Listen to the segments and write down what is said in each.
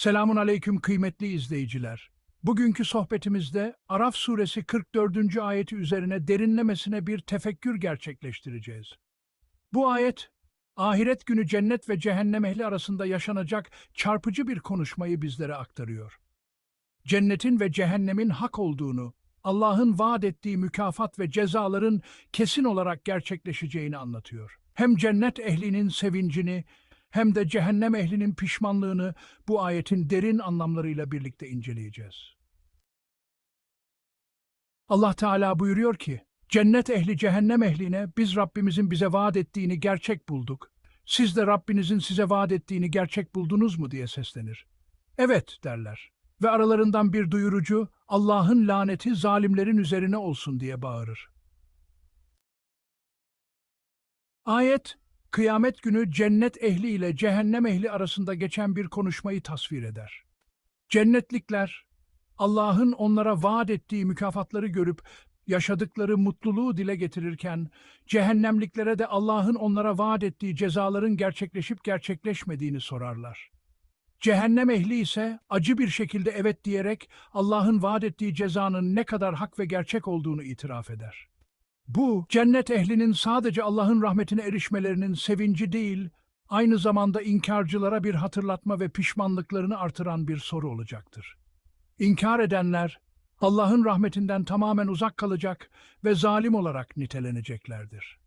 Selamun aleyküm kıymetli izleyiciler. Bugünkü sohbetimizde Araf suresi 44. ayeti üzerine derinlemesine bir tefekkür gerçekleştireceğiz. Bu ayet, ahiret günü cennet ve cehennem ehli arasında yaşanacak çarpıcı bir konuşmayı bizlere aktarıyor. Cennetin ve cehennemin hak olduğunu, Allah'ın vaat ettiği mükafat ve cezaların kesin olarak gerçekleşeceğini anlatıyor. Hem cennet ehlinin sevincini hem de cehennem ehlinin pişmanlığını bu ayetin derin anlamlarıyla birlikte inceleyeceğiz. Allah Teala buyuruyor ki, cennet ehli cehennem ehline biz Rabbimizin bize vaat ettiğini gerçek bulduk. Siz de Rabbinizin size vaat ettiğini gerçek buldunuz mu diye seslenir. Evet derler. Ve aralarından bir duyurucu Allah'ın laneti zalimlerin üzerine olsun diye bağırır. Ayet, kıyamet günü cennet ehli ile cehennem ehli arasında geçen bir konuşmayı tasvir eder. Cennetlikler, Allah'ın onlara vaat ettiği mükafatları görüp yaşadıkları mutluluğu dile getirirken, cehennemliklere de Allah'ın onlara vaat ettiği cezaların gerçekleşip gerçekleşmediğini sorarlar. Cehennem ehli ise acı bir şekilde evet diyerek Allah'ın vaat ettiği cezanın ne kadar hak ve gerçek olduğunu itiraf eder. Bu, cennet ehlinin sadece Allah'ın rahmetine erişmelerinin sevinci değil, aynı zamanda inkarcılara bir hatırlatma ve pişmanlıklarını artıran bir soru olacaktır. İnkar edenler, Allah'ın rahmetinden tamamen uzak kalacak ve zalim olarak niteleneceklerdir.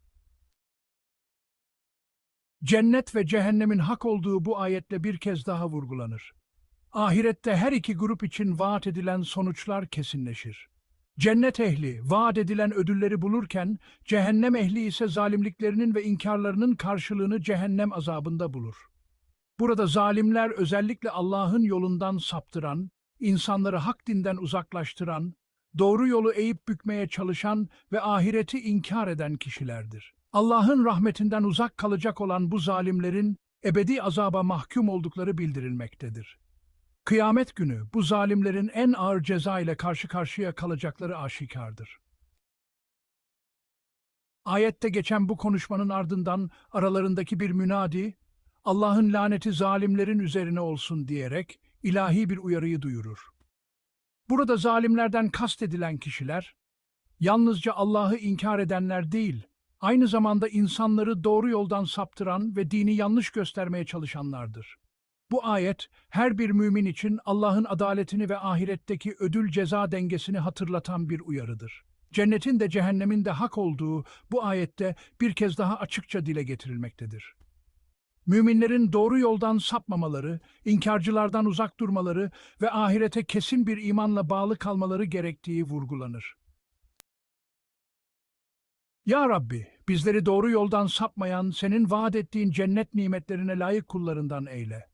Cennet ve cehennemin hak olduğu bu ayetle bir kez daha vurgulanır. Ahirette her iki grup için vaat edilen sonuçlar kesinleşir. Cennet ehli vaat edilen ödülleri bulurken, cehennem ehli ise zalimliklerinin ve inkarlarının karşılığını cehennem azabında bulur. Burada zalimler özellikle Allah'ın yolundan saptıran, insanları hak dinden uzaklaştıran, doğru yolu eğip bükmeye çalışan ve ahireti inkar eden kişilerdir. Allah'ın rahmetinden uzak kalacak olan bu zalimlerin ebedi azaba mahkum oldukları bildirilmektedir. Kıyamet günü bu zalimlerin en ağır ceza ile karşı karşıya kalacakları aşikardır. Ayette geçen bu konuşmanın ardından aralarındaki bir münadi, Allah'ın laneti zalimlerin üzerine olsun diyerek ilahi bir uyarıyı duyurur. Burada zalimlerden kastedilen kişiler, yalnızca Allah'ı inkar edenler değil, aynı zamanda insanları doğru yoldan saptıran ve dini yanlış göstermeye çalışanlardır. Bu ayet her bir mümin için Allah'ın adaletini ve ahiretteki ödül ceza dengesini hatırlatan bir uyarıdır. Cennetin de cehennemin de hak olduğu bu ayette bir kez daha açıkça dile getirilmektedir. Müminlerin doğru yoldan sapmamaları, inkarcılardan uzak durmaları ve ahirete kesin bir imanla bağlı kalmaları gerektiği vurgulanır. Ya Rabbi, bizleri doğru yoldan sapmayan, senin vaat ettiğin cennet nimetlerine layık kullarından eyle.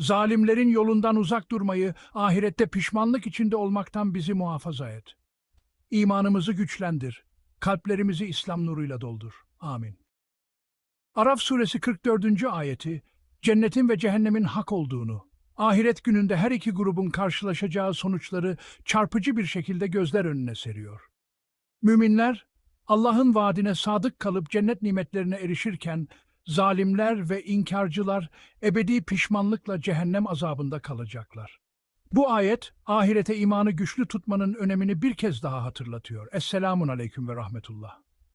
Zalimlerin yolundan uzak durmayı, ahirette pişmanlık içinde olmaktan bizi muhafaza et. İmanımızı güçlendir, kalplerimizi İslam nuruyla doldur. Amin. Araf suresi 44. ayeti, cennetin ve cehennemin hak olduğunu, ahiret gününde her iki grubun karşılaşacağı sonuçları çarpıcı bir şekilde gözler önüne seriyor. Müminler, Allah'ın vaadine sadık kalıp cennet nimetlerine erişirken, zalimler ve inkarcılar ebedi pişmanlıkla cehennem azabında kalacaklar. Bu ayet, ahirete imanı güçlü tutmanın önemini bir kez daha hatırlatıyor. Esselamun aleyküm ve rahmetullah.